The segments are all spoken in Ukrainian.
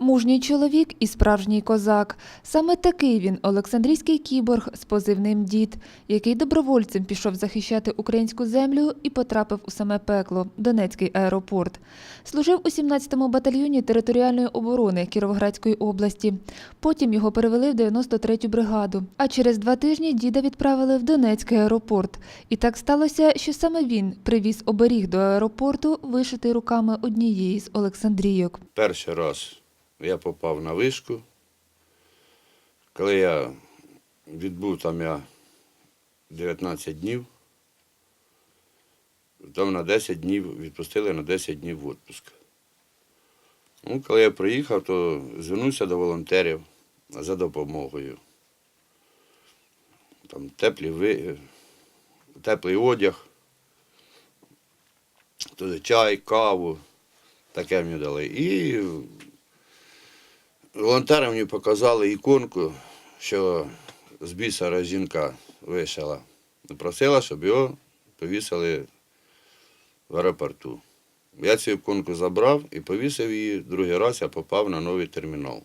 Мужній чоловік і справжній козак. Саме такий він Олександрійський кіборг з позивним дід, який добровольцем пішов захищати українську землю і потрапив у саме пекло Донецький аеропорт. Служив у 17-му батальйоні територіальної оборони Кіровоградської області. Потім його перевели в 93-ю бригаду. А через два тижні діда відправили в Донецький аеропорт. І так сталося, що саме він привіз оберіг до аеропорту, вишитий руками однієї з Олександрійок. Перший раз я попав на вишку. Коли я відбув там я 19 днів, там на 10 днів відпустили на 10 днів в відпуск. Ну, коли я приїхав, то звернувся до волонтерів за допомогою. Там теплі ви... теплий одяг, туди чай, каву, таке мені дали. І волонтери мені показали іконку, що з бісера жінка вишила. Просила, щоб його повісили в аеропорту. Я цю іконку забрав і повісив її. Другий раз я попав на новий термінал.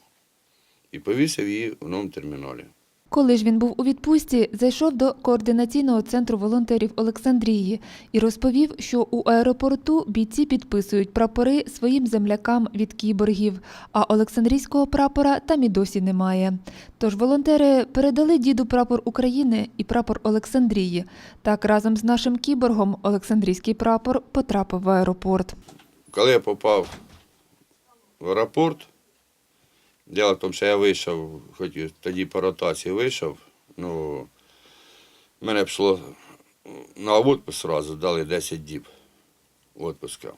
І повісив її в новому терміналі. Коли ж він був у відпустці, зайшов до координаційного центру волонтерів Олександрії і розповів, що у аеропорту бійці підписують прапори своїм землякам від кіборгів, а Олександрійського прапора там і досі немає. Тож волонтери передали діду прапор України і прапор Олександрії. Так разом з нашим кіборгом Олександрійський прапор потрапив в аеропорт. Коли я попав в аеропорт, діло в тому, що я вийшов, хоч тоді по ротації вийшов, ну, мене пішло на відпуск одразу, дали 10 діб відпуска.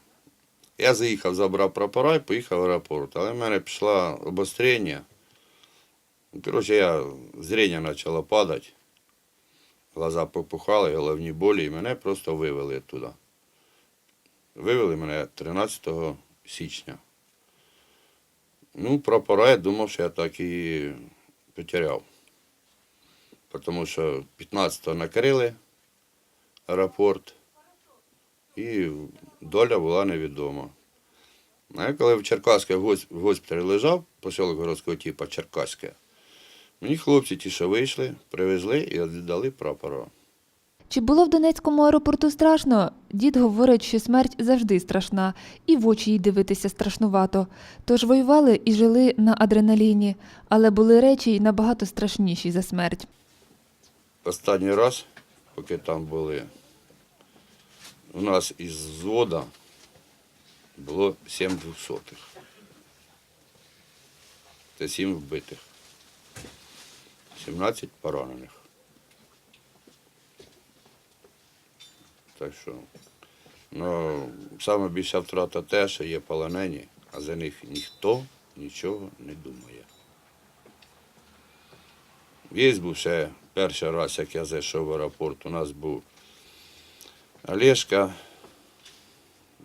Я заїхав, забрав прапора і поїхав в аеропорт, але в мене пішло обострення. Коротше, я зріння почало падати, глаза попухали, головні болі, і мене просто вивели туди. Вивели мене 13 січня. Ну, прапора я думав, що я так і потеряв. Тому що 15-го накрили аеропорт, і доля була невідома. А я коли в Черкаське в госпіталі лежав, поселок городського типу Черкаське, мені хлопці ті, що вийшли, привезли і віддали прапора. Чи було в Донецькому аеропорту страшно? Дід говорить, що смерть завжди страшна, і в очі їй дивитися страшнувато. Тож воювали і жили на адреналіні, але були речі й набагато страшніші за смерть. Останній раз, поки там були, у нас із взвода було 7 двохсотих. Це 7 вбитих. 17 поранених. Так що, ну, саме більша втрата те, що є полонені, а за них ніхто нічого не думає. Є був ще перший раз, як я зайшов в аеропорт, у нас був Олешка,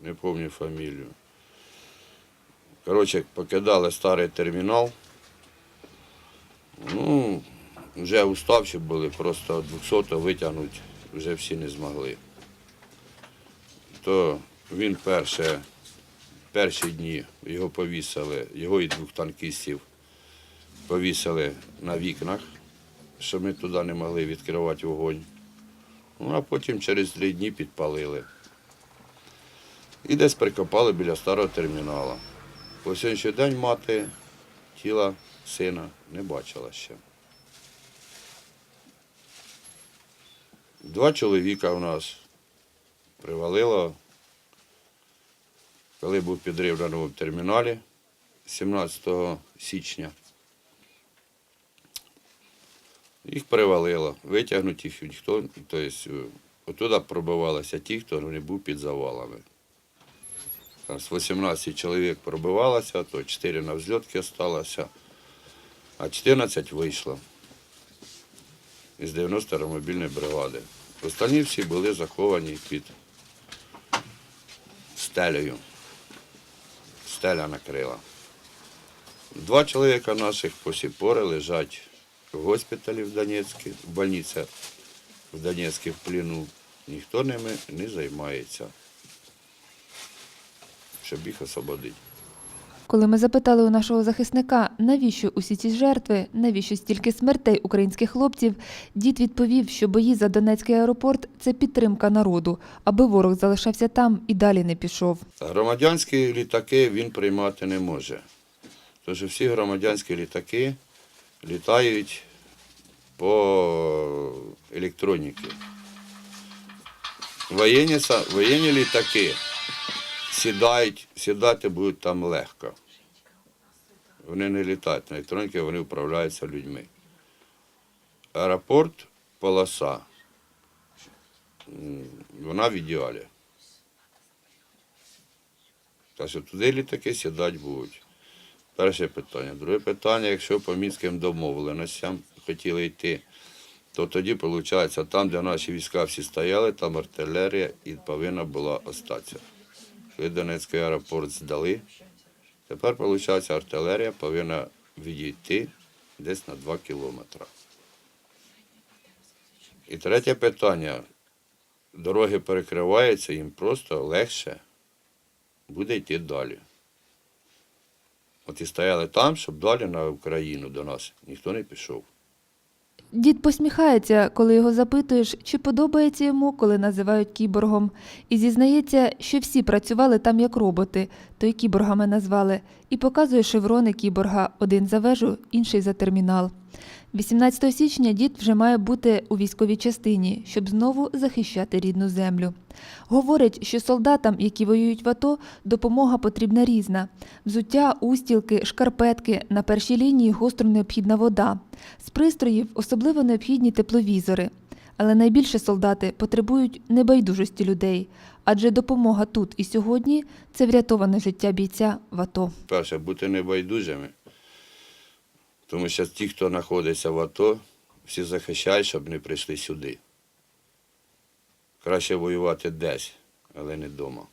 не пам'ятаю фамілію. Коротше, покидали старий термінал. Ну, вже уставші були, просто 200 витягнути вже всі не змогли. То він перше, перші дні його повісили, його і двох танкістів повісили на вікнах що ми туди не могли відкривати вогонь. Ну, а потім через три дні підпалили. І десь прикопали біля старого терміналу. По сьогоднішній день мати тіла сина не бачила ще. Два чоловіка у нас привалило, коли був підрив на новому терміналі 17 січня. Їх привалило, витягнути їх ніхто, тобто отуди пробивалися ті, хто не був під завалами. З 18 чоловік пробивалося, то 4 на взльотки залишилося, а 14 вийшло із 90 мобільної бригади. Останні всі були заховані під стелею. Стеля накрила. Два чоловіка наших по сій лежать в госпіталі в Донецьку, в больниці в Донецьку в пліну. Ніхто ними не займається, щоб їх освободити. Коли ми запитали у нашого захисника, навіщо усі ці жертви, навіщо стільки смертей українських хлопців, дід відповів, що бої за Донецький аеропорт це підтримка народу, аби ворог залишався там і далі не пішов. Громадянські літаки він приймати не може. Тож всі громадянські літаки літають по електроніці. Воєнні, воєнні літаки сідають, сідати будуть там легко. Вони не літають на електроніці, вони управляються людьми. Аеропорт, полоса. Вона в ідеалі. Що туди літаки сідати будуть. Перше питання. Друге питання, якщо по мінським домовленостям хотіли йти, то тоді, виходить, там, де наші війська всі стояли, там артилерія і повинна була остатися. Донецький аеропорт здали, тепер, виходить, артилерія повинна відійти десь на 2 кілометри. І третє питання. Дороги перекриваються, їм просто легше буде йти далі. От і стояли там, щоб далі на Україну до нас ніхто не пішов. Дід посміхається, коли його запитуєш, чи подобається йому, коли називають кіборгом, і зізнається, що всі працювали там як роботи, то й кіборгами назвали, і показує шеврони кіборга. Один за вежу, інший за термінал. 18 січня дід вже має бути у військовій частині, щоб знову захищати рідну землю. Говорить, що солдатам, які воюють в АТО, допомога потрібна різна: взуття, устілки, шкарпетки, на першій лінії гостро необхідна вода. З пристроїв особливо необхідні тепловізори. Але найбільше солдати потребують небайдужості людей, адже допомога тут і сьогодні це врятоване життя бійця в АТО. Перше, бути небайдужими. Тому що ті, хто знаходиться в АТО, всі захищають, щоб не прийшли сюди. Краще воювати десь, але не вдома.